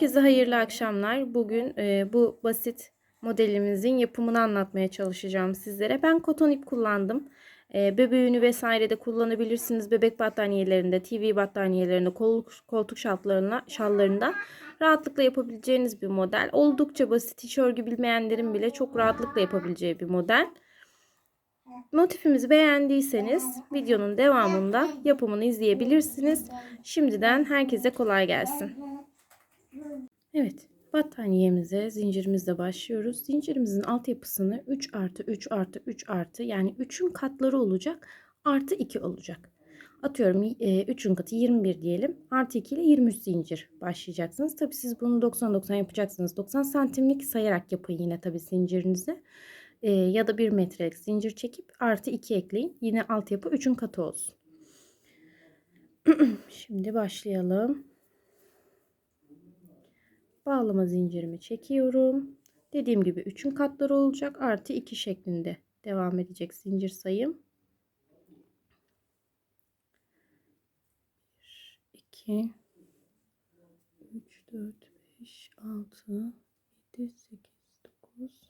Herkese hayırlı akşamlar. Bugün e, bu basit modelimizin yapımını anlatmaya çalışacağım sizlere. Ben koton ip kullandım. E, bebeğini vesaire de kullanabilirsiniz. Bebek battaniyelerinde, TV battaniyelerinde, koltuk, koltuk şaltlarına, şallarında rahatlıkla yapabileceğiniz bir model. Oldukça basit. Hiç örgü bilmeyenlerin bile çok rahatlıkla yapabileceği bir model. Motifimizi beğendiyseniz videonun devamında yapımını izleyebilirsiniz. Şimdiden herkese kolay gelsin. Evet battaniyemize zincirimizle başlıyoruz. Zincirimizin altyapısını 3 artı 3 artı 3 artı yani 3'ün katları olacak artı 2 olacak. Atıyorum 3'ün katı 21 diyelim. Artı 2 ile 23 zincir başlayacaksınız. Tabi siz bunu 90-90 yapacaksınız. 90 santimlik sayarak yapın yine tabi zincirinizi. E, ya da 1 metrelik zincir çekip artı 2 ekleyin. Yine altyapı 3'ün katı olsun. Şimdi başlayalım. Bağlama zincirimi çekiyorum. Dediğim gibi 3'ün katları olacak. Artı 2 şeklinde devam edecek zincir sayım. 1, 2, 3, 4, 5, 6, 7, 8, 9,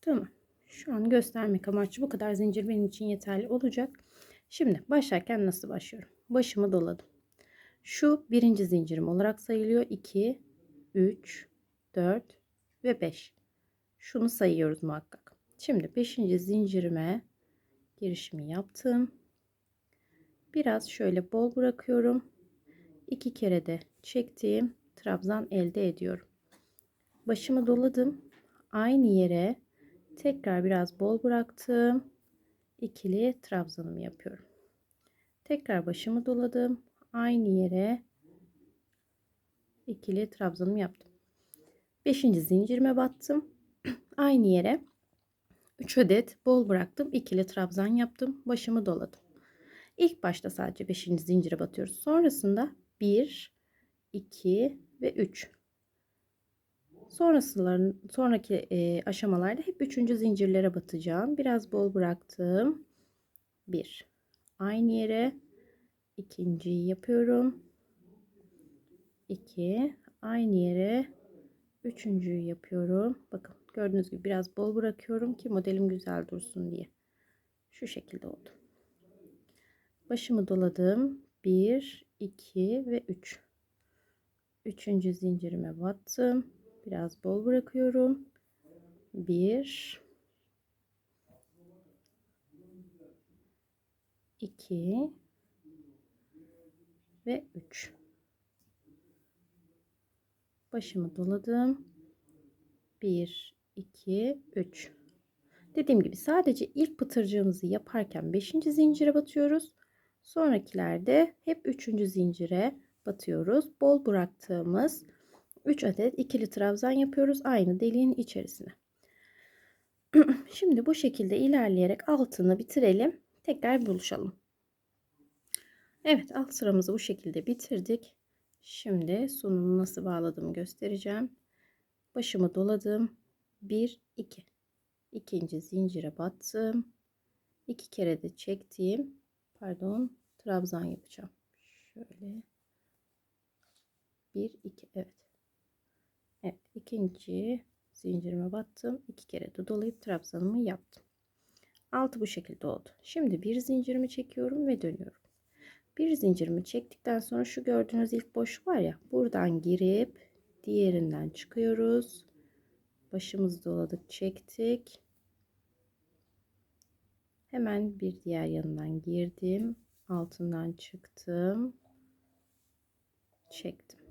Tamam. Şu an göstermek amaçlı bu kadar zincir benim için yeterli olacak. Şimdi başlarken nasıl başlıyorum? Başımı doladım. Şu birinci zincirim olarak sayılıyor. 2, 3, 4 ve 5. Şunu sayıyoruz muhakkak. Şimdi 5. zincirime girişimi yaptım. Biraz şöyle bol bırakıyorum. İki kere de çektiğim trabzan elde ediyorum. Başımı doladım. Aynı yere Tekrar biraz bol bıraktım. İkili trabzanımı yapıyorum. Tekrar başımı doladım. Aynı yere ikili trabzanımı yaptım. Beşinci zincirime battım. Aynı yere 3 adet bol bıraktım. ikili trabzan yaptım. Başımı doladım. İlk başta sadece 5. zincire batıyoruz. Sonrasında 1, 2 ve 3 Sonrasıların sonraki e, aşamalarda hep üçüncü zincirlere batacağım. Biraz bol bıraktım. Bir. Aynı yere ikinciyi yapıyorum. İki. Aynı yere üçüncüyü yapıyorum. Bakın gördüğünüz gibi biraz bol bırakıyorum ki modelim güzel dursun diye. Şu şekilde oldu. Başımı doladım. 1, 2 ve 3. Üçüncü zincirime battım. Biraz bol bırakıyorum. Bir, iki ve üç. Başımı doladım. Bir, iki, üç. Dediğim gibi sadece ilk pıtırcığımızı yaparken 5. zincire batıyoruz. Sonrakilerde hep 3. zincire batıyoruz. Bol bıraktığımız 3 adet ikili trabzan yapıyoruz aynı deliğin içerisine. Şimdi bu şekilde ilerleyerek altını bitirelim. Tekrar buluşalım. Evet alt sıramızı bu şekilde bitirdik. Şimdi sonunu nasıl bağladığımı göstereceğim. Başımı doladım. 1 2 ikinci zincire battım. iki kere de çektiğim pardon trabzan yapacağım. Şöyle 1 2 evet. Evet ikinci zincirime battım. iki kere de dolayıp trabzanımı yaptım. Altı bu şekilde oldu. Şimdi bir zincirimi çekiyorum ve dönüyorum. Bir zincirimi çektikten sonra şu gördüğünüz ilk boş var ya buradan girip diğerinden çıkıyoruz. Başımızı doladık çektik. Hemen bir diğer yanından girdim. Altından çıktım. Çektim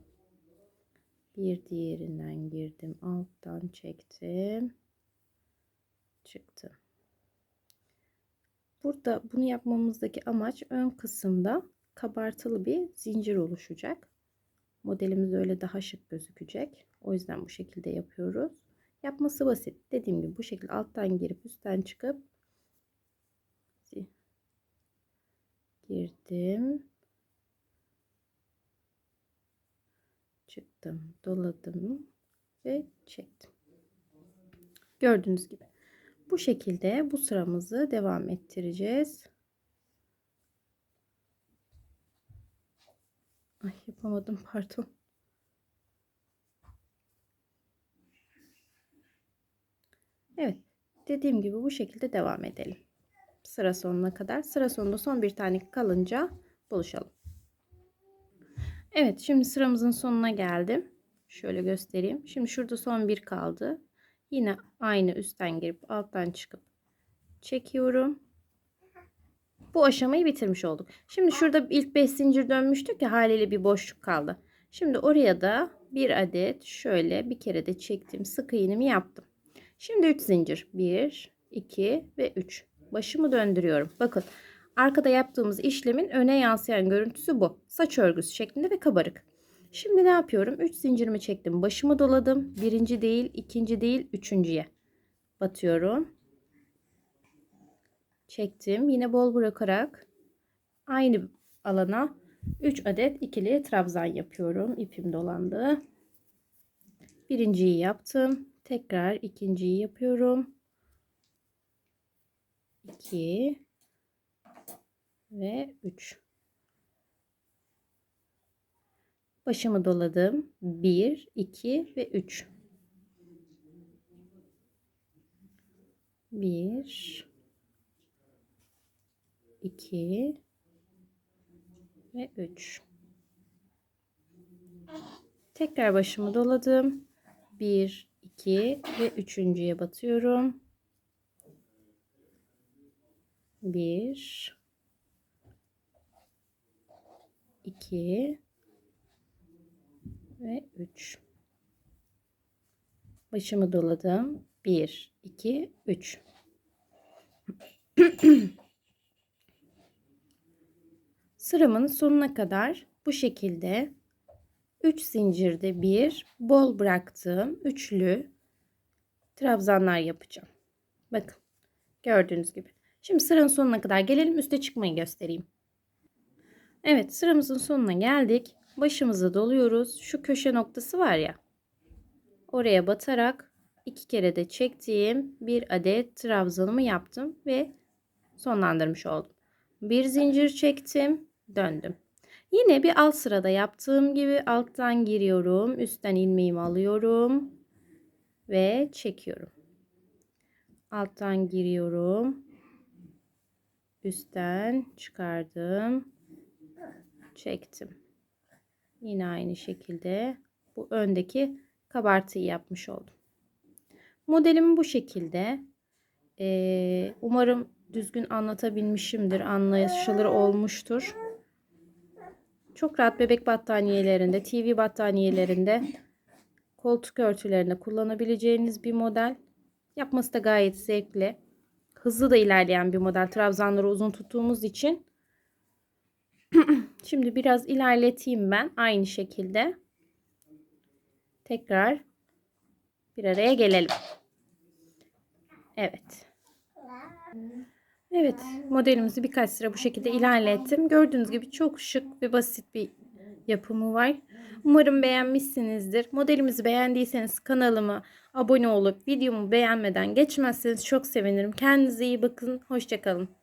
bir diğerinden girdim alttan çektim. Çıktı. Burada bunu yapmamızdaki amaç ön kısımda kabartılı bir zincir oluşacak. Modelimiz öyle daha şık gözükecek. O yüzden bu şekilde yapıyoruz. Yapması basit. Dediğim gibi bu şekilde alttan girip üstten çıkıp girdim. Çıktım, doladım ve çektim. Gördüğünüz gibi. Bu şekilde bu sıramızı devam ettireceğiz. Ay yapamadım pardon. Evet. Dediğim gibi bu şekilde devam edelim. Sıra sonuna kadar. Sıra sonunda son bir tane kalınca buluşalım. Evet şimdi sıramızın sonuna geldim. Şöyle göstereyim. Şimdi şurada son bir kaldı. Yine aynı üstten girip alttan çıkıp çekiyorum. Bu aşamayı bitirmiş olduk. Şimdi şurada ilk 5 zincir dönmüştük ya haliyle bir boşluk kaldı. Şimdi oraya da bir adet şöyle bir kere de çektim. Sık iğnemi yaptım. Şimdi 3 zincir. 1, 2 ve 3. Başımı döndürüyorum. Bakın arkada yaptığımız işlemin öne yansıyan görüntüsü bu. Saç örgüsü şeklinde ve kabarık. Şimdi ne yapıyorum? 3 zincirimi çektim. Başımı doladım. Birinci değil, ikinci değil, üçüncüye. Batıyorum. Çektim. Yine bol bırakarak aynı alana 3 adet ikili trabzan yapıyorum. İpim dolandı. Birinciyi yaptım. Tekrar ikinciyi yapıyorum. 2 ve 3. Başımı doladım. 1, 2 ve 3. 1 2 ve 3. Tekrar başımı doladım. 1 2 ve üçüncüye batıyorum. 1 2 ve 3 başımı doladım. 1 2 3 sıramın sonuna kadar bu şekilde 3 zincirde bir bol bıraktığım üçlü trabzanlar yapacağım. Bakın gördüğünüz gibi. Şimdi sıranın sonuna kadar gelelim üste çıkmayı göstereyim Evet sıramızın sonuna geldik başımızı doluyoruz. Şu köşe noktası var ya. Oraya batarak iki kere de çektiğim bir adet trabzanımı yaptım ve sonlandırmış oldum. Bir zincir çektim, döndüm. Yine bir alt sırada yaptığım gibi alttan giriyorum, üstten ilmeğimi alıyorum ve çekiyorum. Alttan giriyorum. Üstten çıkardım. Çektim. Yine aynı şekilde bu öndeki kabartıyı yapmış oldum. Modelim bu şekilde. Ee, umarım düzgün anlatabilmişimdir. Anlaşılır olmuştur. Çok rahat bebek battaniyelerinde, TV battaniyelerinde, koltuk örtülerinde kullanabileceğiniz bir model. Yapması da gayet zevkli. Hızlı da ilerleyen bir model. Trabzanları uzun tuttuğumuz için Şimdi biraz ilerleteyim ben aynı şekilde. Tekrar bir araya gelelim. Evet. Evet modelimizi birkaç sıra bu şekilde ilerlettim. Gördüğünüz gibi çok şık ve basit bir yapımı var. Umarım beğenmişsinizdir. Modelimizi beğendiyseniz kanalıma abone olup videomu beğenmeden geçmezseniz çok sevinirim. Kendinize iyi bakın. Hoşçakalın.